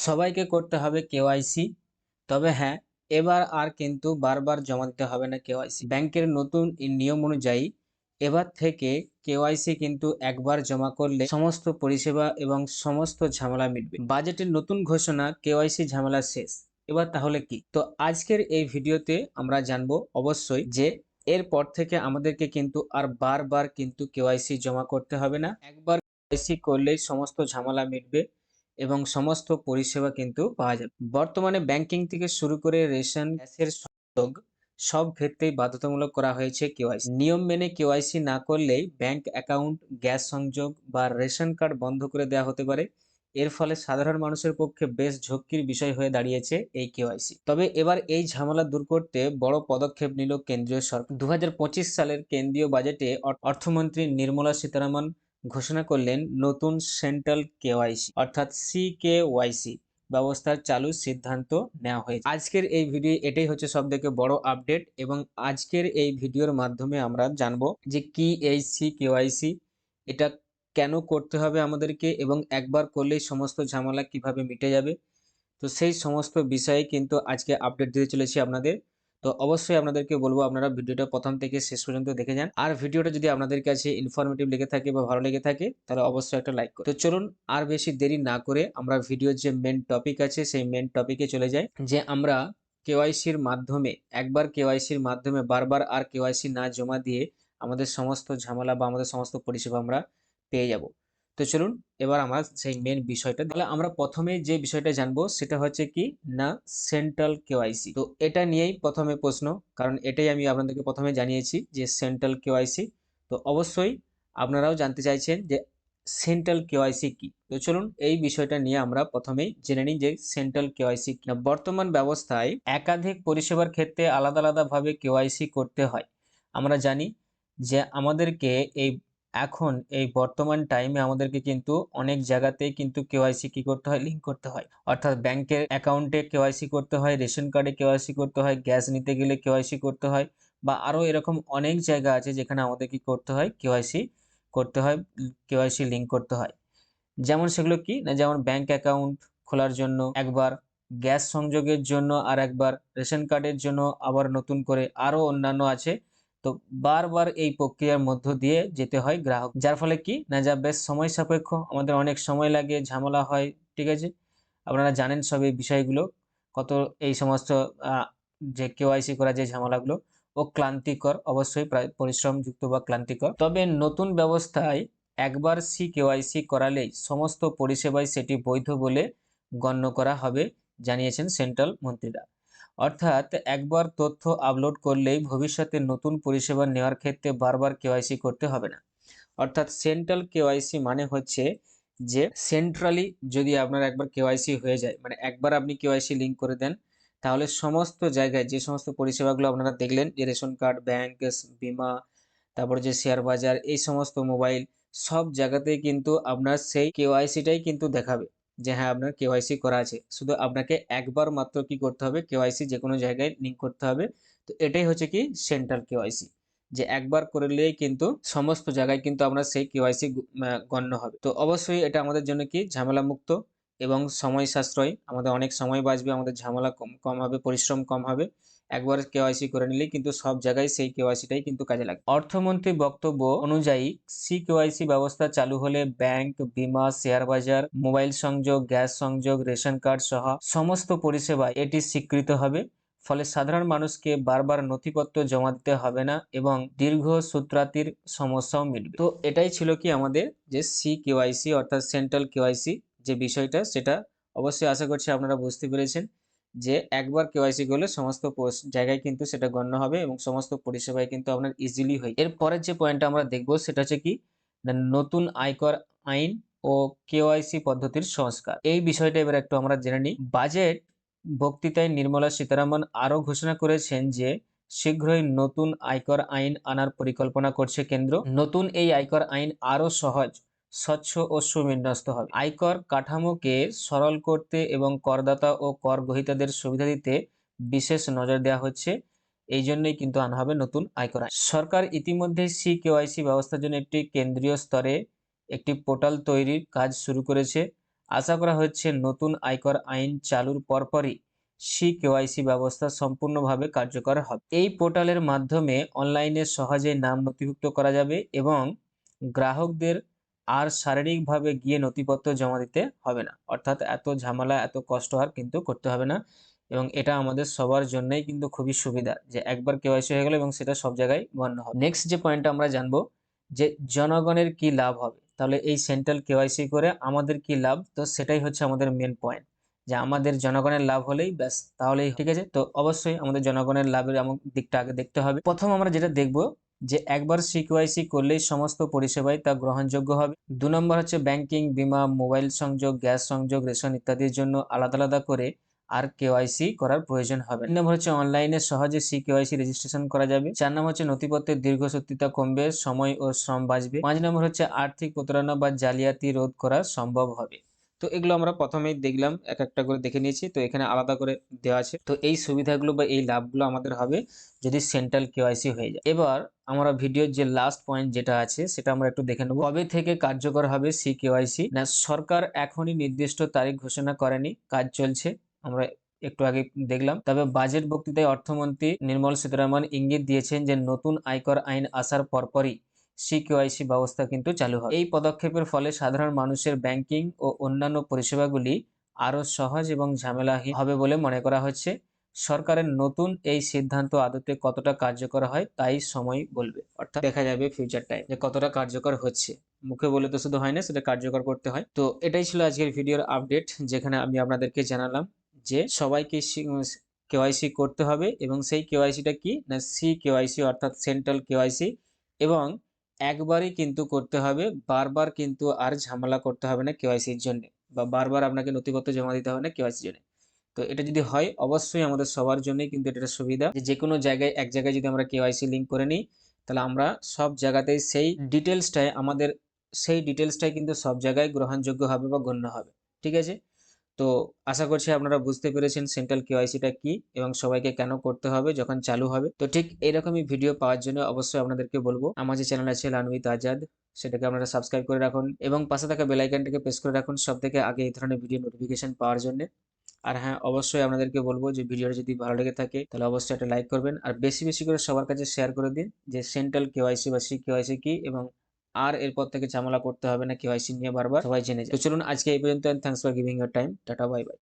সবাইকে করতে হবে কেওয়াইসি তবে হ্যাঁ এবার আর কিন্তু বারবার জমা দিতে হবে না কেওয়াইসি ব্যাংকের নতুন নিয়ম অনুযায়ী এবার থেকে কেওয়াইসি কিন্তু একবার জমা করলে সমস্ত পরিষেবা এবং সমস্ত ঝামেলা মিটবে। বাজেটের নতুন ঘোষণা কেওয়াইসি ঝামেলা শেষ। এবার তাহলে কি? তো আজকের এই ভিডিওতে আমরা জানব অবশ্যই যে এরপর থেকে আমাদেরকে কিন্তু আর বারবার কিন্তু কেওয়াইসি জমা করতে হবে না। একবার কেওয়াইসি করলেই সমস্ত ঝামেলা মিটবে। এবং সমস্ত পরিষেবা কিন্তু পাওয়া যাবে বর্তমানে ব্যাংকিং থেকে শুরু করে রেশন, গ্যাসের সংযোগ সব ক্ষেত্রেই বাধ্যতামূলক করা হয়েছে কেওয়াইসি। নিয়ম মেনে কেওয়াইসি না করলেই ব্যাংক অ্যাকাউন্ট গ্যাস সংযোগ বা রেশন কার্ড বন্ধ করে দেওয়া হতে পারে। এর ফলে সাধারণ মানুষের পক্ষে বেশ ঝক্কির বিষয় হয়ে দাঁড়িয়েছে এই কেওয়াইসি। তবে এবার এই ঝামেলা দূর করতে বড় পদক্ষেপ নিল কেন্দ্রীয় সরকার। দু হাজার পঁচিশ সালের কেন্দ্রীয় বাজেটে অর্থমন্ত্রী নির্মলা সীতারামন ঘোষণা করলেন নতুন সেন্ট্রাল কেওয়াইসি, অর্থাৎ সিকেওয়াইসি ব্যবস্থার চালুর সিদ্ধান্ত নেওয়া হয়েছে। আজকের এই ভিডিও এটাই হচ্ছে সব থেকে বড় আপডেট এবং আজকের এই ভিডিওর মাধ্যমে আমরা জানব যে কি এই সি সিকেওয়াইসি এটা কেন করতে হবে আমাদেরকে এবং একবার করলেই সমস্ত ঝামেলা কীভাবে মিটে যাবে। তো সেই সমস্ত বিষয়ে কিন্তু আজকে আপডেট দিতে চলেছি আপনাদের। তো অবশ্যই আপনাদেরকে বলব, আপনারা ভিডিওটা প্রথম থেকে শেষ পর্যন্ত দেখে যান। আর ভিডিওটা যদি আপনাদের কাছে ইনফরমেটিভ লেগে থাকে বা ভালো লেগে থাকে, তাহলে অবশ্যই একটা লাইক তো চলুন, আর বেশি দেরি না করে আমরা ভিডিওর যে মেন টপিক আছে, সেই মেন টপিকে চলে যাই, যে আমরা কেওয়াইসির মাধ্যমে, একবার কেওয়াইসির মাধ্যমে বারবার আর কেওয়াইসি না জমা দিয়ে আমাদের সমস্ত ঝামেলা বা আমাদের সমস্ত পরিষেবা আমরা পেয়ে যাব। তো চলুন এবার আমরা সেই মেন বিষয়টা তাহলে আমরা প্রথমে যে বিষয়টা জানব সেটা হচ্ছে কি না সেন্ট্রাল কেওয়াইসি তো এটা নিয়েই প্রথমে প্রশ্ন, কারণ এটাই আমি আপনাদেরকে প্রথমে জানিয়েছি যে সেন্ট্রাল কেওয়াইসি তো অবশ্যই আপনারাও জানতে চাইছেন যে সেন্ট্রাল কেওয়াইসি কি। তো চলুন এই বিষয়টা নিয়ে আমরা প্রথমেই জেনে নিই যে সেন্ট্রাল কেওয়াইসি কি। না, বর্তমান ব্যবস্থায় একাধিক পরিষেবার ক্ষেত্রে আলাদা আলাদাভাবে কেওয়াইসি করতে হয়। আমরা জানি যে আমাদেরকে এই এখন এই বর্তমান টাইমে আমাদেরকে কিন্তু অনেক জায়গাতেই কিন্তু কেওয়াইসি কি করতে হয়? লিঙ্ক করতে হয়। অর্থাৎ ব্যাংকের অ্যাকাউন্টে কেওয়াইসি করতে হয় রেশন কার্ডে কেওয়াইসি করতে হয় গ্যাস নিতে গেলে কেওয়াইসি করতে হয় বা আরও এরকম অনেক জায়গা আছে যেখানে আমাদের কি করতে হয়? কেওয়াইসি করতে হয় কেওয়াইসি লিঙ্ক করতে হয়। যেমন সেগুলো কি? না, যেমন ব্যাংক অ্যাকাউন্ট খোলার জন্য একবার গ্যাস সংযোগের জন্য আর একবার রেশন কার্ডের জন্য আবার নতুন করে আরও অন্যান্য আছে। তো বারবার এই প্রক্রিয়ার মধ্য দিয়ে যেতে হয় গ্রাহক। যার ফলে কি? না যা বেশ সময় সাপেক্ষ, আমাদের অনেক সময় লাগে, ঝামেলা হয়, ঠিক আছে? আপনারা জানেন সব এই বিষয়গুলো, কত এই সমস্ত যে কেওয়াইসি করা যে ঝামেলাগুলো, ও ক্লান্তিকর, অবশ্যই প্রায় পরিশ্রমযুক্ত বা ক্লান্তিকর। তবে নতুন ব্যবস্থায় একবার সি কেওয়াইসি করালেই সমস্ত পরিষেবায় সেটি বৈধ বলে গণ্য করা হবে, জানিয়েছেন সেন্ট্রাল মন্ত্রীরা। অর্থাৎ একবার তথ্য আপলোড করলেই ভবিষ্যতে নতুন পরিষেবা নেওয়ার ক্ষেত্রে বারবার কেওয়াইসি করতে হবে না। অর্থাৎ সেন্ট্রাল কেওয়াইসি মানে হচ্ছে যে সেন্ট্রালি যদি আপনার একবার কেওয়াইসি হয়ে যায় মানে একবার আপনি কেওয়াইসি লিঙ্ক করে দেন, তাহলে সমস্ত জায়গায় যে সমস্ত পরিষেবাগুলো আপনারা দেখলেন, যে রেশন কার্ড ব্যাংক বিমা, তারপর যে শেয়ার বাজার, এই সমস্ত মোবাইল সব জায়গাতেই কিন্তু আপনার সেই কেওয়াইসিটাই কিন্তু দেখাবে। যে হ্যাঁ আপনার কেওয়াইসি করা আছে। শুধু আপনাকে একবার মাত্র কি করতে হবে? কেওয়াইসি যে কোনো জায়গায় লিঙ্ক করতে হবে। তো এটাই হচ্ছে কি সেন্ট্রাল কেওয়াইসি যে একবার করলেই কিন্তু সমস্ত জায়গায় কিন্তু আমরা সেই কেওয়াইসি গণ্য হবে। তো অবশ্যই এটা আমাদের জন্য কি? ঝামেলা মুক্ত এবং সময় সাশ্রয়। আমাদের অনেক সময় বাঁচবে, আমাদের ঝামেলা কম কম হবে, পরিশ্রম কম হবে। একবার কেওয়াইসি করে নিলেই কিন্তু সব জায়গায় সেই কেওয়াইসিটাই কিন্তু কাজে লাগবে অর্থমন্ত্রী বক্তব্য অনুযায়ী সি কেওয়াইসি ব্যবস্থা চালু হলে ব্যাংক, বিমা, শেয়ার বাজার, মোবাইল সংযোগ, গ্যাস সংযোগ, রেশন কার্ড সহ সমস্ত পরিষেবা এটি স্বীকৃত হবে। ফলে সাধারণ মানুষকে বারবার নথিপত্র জমা দিতে হবে না এবং দীর্ঘ সূত্রাতির সমস্যাও মিটবে। তো এটাই ছিল কি আমাদের যে সি কেওয়াইসি অর্থাৎ সেন্ট্রাল কেওয়াইসি যে বিষয়টা, সেটা অবশ্যই আশা করছি আপনারা বুঝতে পেরেছেন। যে একবার কেওয়াইসি করলে সমস্ত জায়গায় কিন্তু সেটা গণ্য হবে এবং সমস্ত পরিষেবায় কিন্তু আপনার ইজিলি হয় এর পরের যে পয়েন্টটা আমরা দেখব সেটা হচ্ছে কি? নতুন আয়কর আইন ও কেওয়াইসি পদ্ধতির সংস্কার। এই বিষয়টা এবার একটু আমরা জেনে নিই। বাজেট বক্তৃতায় নির্মলা সীতারামন আরও ঘোষণা করেছেন যে শীঘ্রই নতুন আয়কর আইন আনার পরিকল্পনা করছে কেন্দ্র। নতুন এই আয়কর আইন আরও সহজ স্বচ্ছ ও সুবিন্যস্ত হবে। আয়কর কাঠামোকে সরল করতে এবং করদাতা ও কর গ্রহীতাদের সুবিধা দিতে বিশেষ নজর দেওয়া হচ্ছে। এই জন্যই কিন্তু আনা হবে নতুন আয়কর আইন সরকার ইতিমধ্যে সি কেওয়াইসি ব্যবস্থার জন্য একটি কেন্দ্রীয় স্তরে একটি পোর্টাল তৈরির কাজ শুরু করেছে। আশা করা হচ্ছে নতুন আয়কর আইন চালুর পরপরই সি কেওয়াইসি ব্যবস্থা সম্পূর্ণভাবে কার্যকর হবে। এই পোর্টালের মাধ্যমে অনলাইনে সহজেই নাম নথিভুক্ত করা যাবে এবং গ্রাহকদের আর শারীরিকভাবে গিয়ে নথিপত্র জমা দিতে হবে না। অর্থাৎ এত ঝামেলা, এত কষ্ট আর কিন্তু করতে হবে না। এবং এটা আমাদের সবার জন্যই কিন্তু খুবই সুবিধা যে একবার কেওয়াইসি হয়ে গেল এবং সেটা সব জায়গায় গণ্য হবে। নেক্সট যে পয়েন্টটা আমরা জানব যে জনগণের কি লাভ হবে? তাহলে এই সেন্ট্রাল কেওয়াইসি করে আমাদের কি লাভ? তো সেটাই হচ্ছে আমাদের মেন পয়েন্ট যে আমাদের জনগণের লাভ হলেই ব্যাস, তাহলেই ঠিক আছে। তো অবশ্যই আমাদের জনগণের লাভের দিকটা আগে দেখতে হবে। প্রথম আমরা যেটা দেখব যে একবার সিকিউআইসি করলেই সমস্ত পরিষেবাই তা গ্রহণযোগ্য হবে। দু নম্বর হচ্ছে ব্যাংকিং, বিমা, মোবাইল সংযোগ, গ্যাস সংযোগ, রেশন ইত্যাদির জন্য আলাদা আলাদা করে আর কেওয়াইসি করার প্রয়োজন হবে। তিন নম্বর হচ্ছে অনলাইনে সহজে সি কেওয়াইসি রেজিস্ট্রেশন করা যাবে। চার নম্বর হচ্ছে নথিপত্রের দীর্ঘসূত্রিতা কমবে, সময় ও শ্রম বাঁচবে। পাঁচ নম্বর হচ্ছে আর্থিক প্রতারণা বা জালিয়াতি রোধ করা সম্ভব হবে। তো এগুলো আমরা প্রথমেই দেখলাম, এক একটা করে দেখে নিয়েছি। তো এখানে আলাদা করে দেওয়া আছে। তো এই সুবিধাগুলো বা এই লাভগুলো আমাদের হবে যদি সেন্ট্রাল কেওয়াইসি হয়ে যায়। এবার আমরা ভিডিওর যে লাস্ট পয়েন্ট যেটা আছে, সেটা আমরা একটু দেখে নেব। কবে থেকে কার্যকর হবে সি কেওয়াইসি না, সরকার এখনই নির্দিষ্ট তারিখ ঘোষণা করেনি, কাজ চলছে। আমরা একটু আগে দেখলাম। তবে বাজেট বক্তৃতায় অর্থমন্ত্রী নির্মল সীতারামন ইঙ্গিত দিয়েছেন যে নতুন আয়কর আইন আসার পরপরই সিকিউআইসি ব্যবস্থা কিন্তু চালু হবে এই পদক্ষেপের ফলে সাধারণ মানুষের ব্যাংকিং ও অন্যান্য পরিষেবাগুলি আরও সহজ এবং ঝামেলাহীন হবে বলে মনে করা হচ্ছে। সরকারের নতুন এই সিদ্ধান্ত আদতে কতটা কার্যকর হয় তাই সময় বলবে। অর্থাৎ দেখা যাবে ফিউচার টাইম যে কতটা কার্যকর হচ্ছে। মুখে বলে তো শুধু হয় না, সেটা কার্যকর করতে হয়। তো এটাই ছিল আজকের ভিডিওর আপডেট যেখানে আমি আপনাদেরকে জানালাম যে সবাইকে কেওয়াইসি করতে হবে এবং সেই কেওয়াইসিটা কি? না সি কেওয়াইসি অর্থাৎ সেন্ট্রাল কেওয়াইসি এবং একবারই কিন্তু করতে হবে বারবার কিন্তু আর ঝামেলা করতে হবে না কেওয়াইসির জন্য বা বারবার আপনাকে নথিপত্র জমা দিতে হবে না কেওয়াইসির জন্য। তো এটা যদি হয় অবশ্যই আমাদের সবার জন্যই কিন্তু এটা সুবিধা যে কোনো জায়গায় এক জায়গায় যদি আমরা কেওয়াইসি লিঙ্ক করে নিই তাহলে আমরা সব জায়গাতেই সেই ডিটেলসটাই আমাদের সেই ডিটেলসটাই কিন্তু সব জায়গায় গ্রহণযোগ্য হবে বা গণ্য হবে। ঠিক আছে? তো আশা করছি আপনারা বুঝতে পেরেছেন সেন্ট্রাল কেওয়াইসিটা কি এবং সবাইকে কেন করতে হবে যখন চালু হবে। তো ঠিক এরকমই ভিডিও পাওয়ার জন্য অবশ্যই আপনাদেরকে বলব, আমার যে চ্যানেল আছে লানবিত আজাদ সেটাকে আপনারা সাবস্ক্রাইব করে রাখুন এবং পাশে থাকা বেলাইকানটাকে প্রেস করে রাখুন সব থেকে আগে এই ধরনের ভিডিও নোটিফিকেশন পাওয়ার জন্য। আর হ্যাঁ অবশ্যই আপনাদেরকে বলব যে ভিডিওটা যদি ভালো লেগে থাকে, তাহলে অবশ্যই একটা লাইক করবেন। আর বেশি বেশি করে সবার কাছে শেয়ার করে দিন যে সেন্ট্রাল কেওয়াইসি বা সি কেওয়াইসি কি এবং আর এরপর থেকে ঝামেলা করতে হবে না, কেওয়াইসি নিয়ে বারবার সবাই জেনে যায় তো চলুন আজকে এই পর্যন্ত thanks for giving your time tata bye bye